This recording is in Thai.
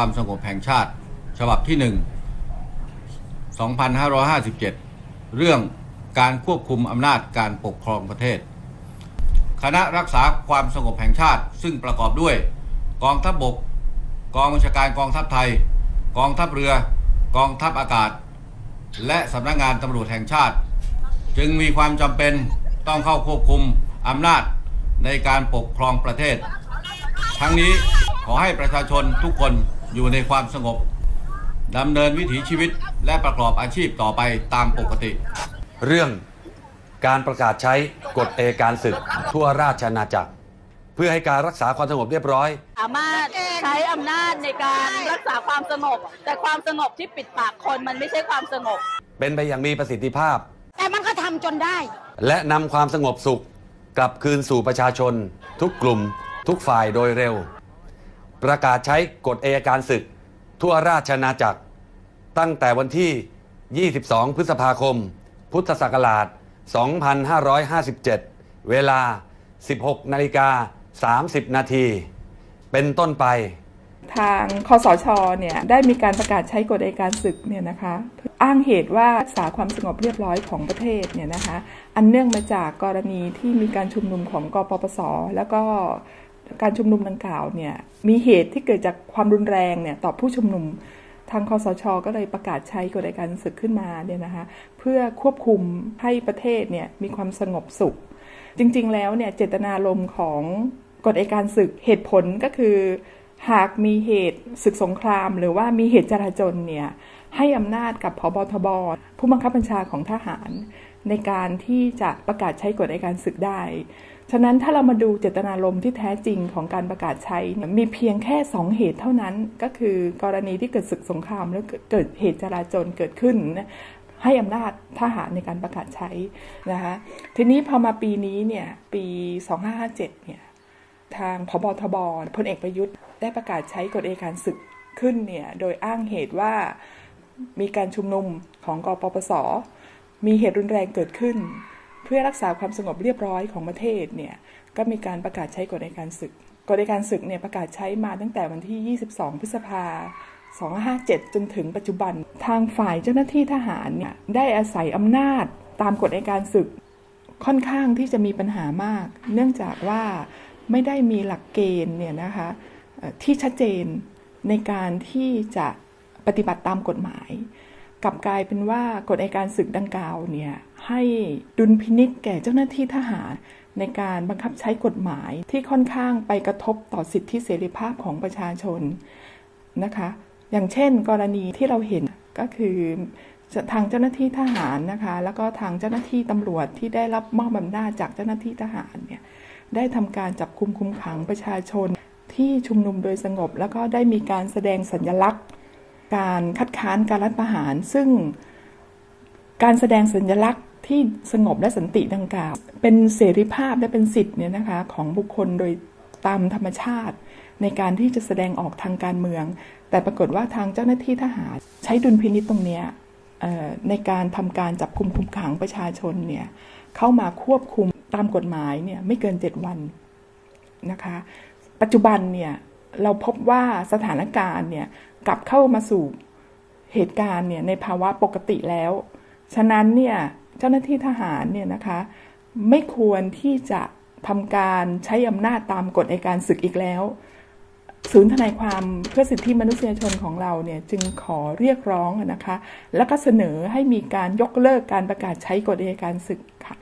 ความสงบแห่งชาติ ฉบับที่ 1 2557 เรื่องการควบคุมอำนาจการปกครองประเทศ คณะรักษาความสงบแห่งชาติซึ่งประกอบด้วย กองทัพบบก กองบัญชาการกองทัพไทย กองทัพเรือ กองทัพอากาศ และสำนักงานตำรวจแห่งชาติ จึงมีความจำเป็นต้องเข้าควบคุมอำนาจในการปกครองประเทศ ทั้งนี้ขอให้ประชาชนทุกคนอยู่ในความสงบดำเนินวิถีชีวิตและประกอบอาชีพต่อไปตามปกติ เรื่องการประกาศใช้กฎเอยการศึกทั่วราชอาณาจักร เพื่อให้การรักษาความสงบเรียบร้อย สามารถใช้อำนาจในการรักษาความสงบ แต่ความสงบที่ปิดปากคนมันไม่ใช่ความสงบ เป็นไปอย่างมีประสิทธิภาพ แต่มันก็ทำจนได้ และนำความสงบสุขกลับคืนสู่ประชาชนทุกกลุ่ม ทุกฝ่ายโดยเร็ว ประกาศใช้กฎเอยการศึก ทั่วราชอาจักร ตั้งแต่วันที่ 22 พฤษภาคม พุทธศักราช 2557 เวลา 16 นาฬิกา 30 นาที เป็นต้นไป ทางคอสชเนี่ยได้มีการประกาศใช้กฎอัยการศึกเนี่ยนะคะอ้างเหตุว่ารักษาความสงบเรียบร้อยของประเทศเนี่ยนะคะ อันเนื่องมาจากกรณีที่มีการชุมนุมของกปปส แล้วก็ การชุมนุมดังกล่าวเนี่ยมีเหตุที่เกิดจากความรุนแรงเนี่ยต่อผู้ชุมนุมทางคอสช ก็เลยประกาศใช้กฎอัยการศึกขึ้นมาเนี่ยนะคะเพื่อควบคุมให้ประเทศเนี่ยมีความสงบสุข จริงๆ แล้วเนี่ยเจตนารมณ์ของกฎอัยการศึกเหตุผลก็คือ หากมีเหตุศึกสงคราม หรือว่ามีเหตุจราจนเนี่ยให้อำนาจกับพบทบ ผู้บังคับบัญชาของทหาร ในการที่จะประกาศใช้กฎอัยการศึกได้ ฉะนั้นถ้าเรามาดูเจตนารมณ์ที่แท้จริงของการประกาศใช้เนี่ยมีเพียงแค่ 2 เหตุเท่านั้น ก็คือกรณีที่เกิดศึกสงครามแล้วเกิดเหตุจราจนเกิดขึ้นให้อำนาจทหารในการประกาศใช้นะคะทีนี้พอมาปีนี้เนี่ยปี 2557เนี่ยทางพบทบพลเอกประยุทธ์ได้ประกาศใช้กฎเอการศึกขึ้นเนี่ยโดยอ้างเหตุว่ามีการชุมนุมของกปปส มีเหตุรุนแรงเกิดขึ้น พื่อรักษาความสงบเรียบร้อยของประเทศเนี่ยก็มีการประกาศใช้กฎอัยการศึกกฎอัยการศึกเนี่ยประกาศใช้มาตั้งแต่วันที่ 22 พฤษภา257 จนถึงปัจจุบันทางฝ่ายเจ้าหน้าที่ทหารเนี่ยได้อาศัยอำนาจตามกฎอัยการศึกค่อนข้างที่จะมีปัญหามาก เนื่องจากว่าไม่ได้มีหลักเกณฑ์เนี่ยนะคะที่ชัดเจนในการที่จะปฏิบัติตามกฎหมาย กลับกลายเป็นว่ากฎอัยการศึกดังกล่าวเนี่ยให้ดุลพินิษแก่เจ้าหน้าที่ทหารในการบังคับใช้กฎหมายที่ค่อนข้างไปกระทบต่อสิทธิเสรีภาพของประชาชนนะคะ อย่างเช่น กรณีที่เราเห็นก็คือทางเจ้าหน้าที่ทหารนะคะ แล้วก็ทางเจ้าหน้าที่ตำรวจที่ได้รับมอบอำนาจจากเจ้าหน้าที่ทหารเนี่ยได้ทำการจับคุมคุมขังประชาชนที่ชุมนุมโดยสงบ แล้วก็ได้มีการแสดงสัญลักษณ์ การคัดค้านการรัฐประหาร ซึ่งการแสดงสัญลักษณ์ที่สงบและสันติดังกล่าว เป็นเสรีภาพและเป็นสิทธิ์เนี่ยนะคะของบุคคลโดยตามธรรมชาติ ในการที่จะแสดงออกทางการเมือง แต่ปรากฏว่าทางเจ้าหน้าที่ทหาร ใช้ดุลพินิจตรงเนี้ยในการทำการจับคุมคุมขังประชาชนเนี่ยเข้ามาควบคุมตามกฎหมายเนี่ยไม่เกิน 7 วันนะคะ ปัจจุบันเนี่ยเราพบว่าสถานการณ์เนี่ย กลับเข้ามาสู่เหตุการณ์เนี่ยในภาวะปกติแล้ว ฉะนั้นเนี่ยเจ้าหน้าที่ทหารเนี่ยนะคะ ไม่ควรที่จะทำการใช้อำนาจตามกฎอัยการศึกอีกแล้ว ศูนย์ทนายความเพื่อสิทธิมนุษยชนของเราเนี่ยจึงขอเรียกร้องนะคะ แล้วก็เสนอให้มีการยกเลิกการประกาศใช้กฎอัยการศึกค่ะ